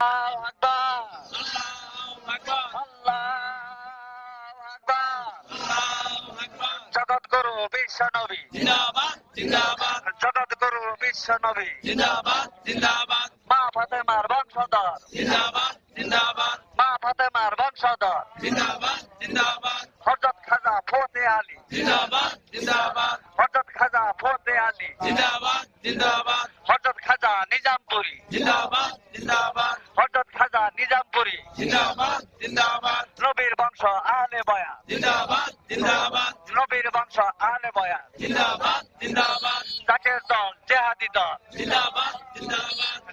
আল্লাহু আকবার আল্লাহু আকবার আল্লাহু আকবার আল্লাহু আকবার জগৎ গুরু বিশ্ব নবী জিন্দাবাদ জিন্দাবাদ। জগৎ গুরু বিশ্ব নবী মা ফাতেমার বংশধর মা ফাতেমার বংশধর জিন্দাবাদ। খাজা ফতে আলী হযরত খাজা ফতে আলী জিন্দাবাদ। খাজা নিজামপুরি জিন্দাবাদ খাজা নিজামপুরি। নবীর বংশ আলে বয়া নবীর বংশ আলে বয়া জাকের দল জেহাদি দল।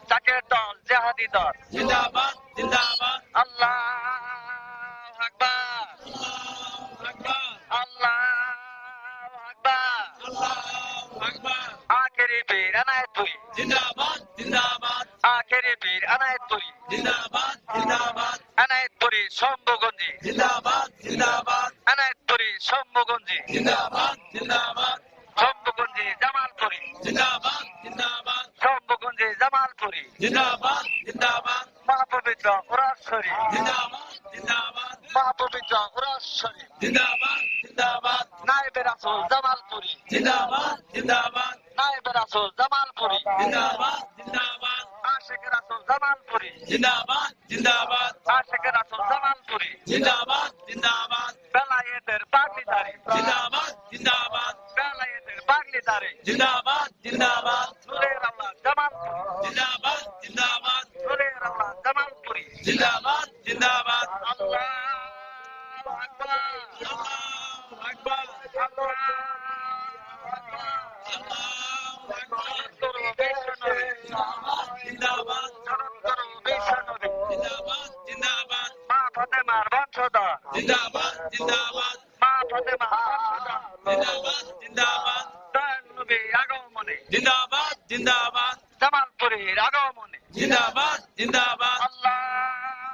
জাকের দল জেহাদি দল। আল্লাহ আকবার। আল্লাহু আকবার। আখেরি বীর আনায়তপুরি জিন্দাবাদ জিন্দাবাদ। আখেরি বীর আনায়তপুরি জিন্দাবাদ জিন্দাবাদ। আনায়তপুরি শম্ভুগঞ্জি। জিন্দাবাদ জিন্দাবাদ। আনায়তপুরি শম্ভুগঞ্জি। জিন্দাবাদ জিন্দাবাদ। শম্ভুগঞ্জি জামালপুরি। জিন্দাবাদ জিন্দাবাদ। শম্ভুগঞ্জি জামালপুরি। জিন্দাবাদ জিন্দাবাদ। মহাপবিত্র উরাশ্বরী জিন্দাবাদ জিন্দাবাদ। মহাপবিত্র উরাশ্বরী জিন্দাবাদ জিন্দাবাদ। নাইবে রাসুল জামালপুরি। জিন্দাবাদ জিন্দাবাদ। নাইবে রাসুল জামালপুরি। জিন্দাবাদ জিন্দাবাদ। আশেখ রাসুল জামালপুরি জিন্দাবাদ জিন্দাবাদ। আশেখ রাসুল জামালপুরি জিন্দাবাদ জিন্দাবাদ। বেলায়েতের পাগলিদারি জিন্দাবাদ জিন্দাবাদ। বেলায়েতের পাগলিদারি জিন্দাবাদ জিন্দাবাদ। নূরের আল্লাহ জামালপুরি জিন্দাবাদ জিন্দাবাদ। নূরের আল্লাহ জামালপুরি জিন্দাবাদ জিন্দাবাদ। আল্লাহু আকবার। আল্লাহু আকবার। আল্লাহু জিন্দাবাদ জিন্দাবাদ। মা ফাতেমার জিন্দাবাদ জিন্দাবাদ। দয়াল নবী আগমনে। জিন্দাবাদ জিন্দাবাদ। জামালপুরীর আগমনে। জিন্দাবাদ জিন্দাবাদ। আল্লাহু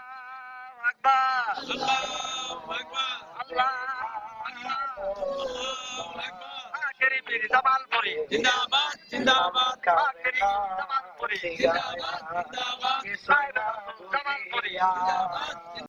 আকবার। আল্লাহু আকবার। আল্লাহু আকবার। আকবার আখেরি বীর জামালপুরী। জিন্দাবাদ জিন্দাবাদ। আখেরি জামালপুরী। জিন্দাবাদ জিন্দাবাদ। জামালপুরী। জিন্দাবাদ।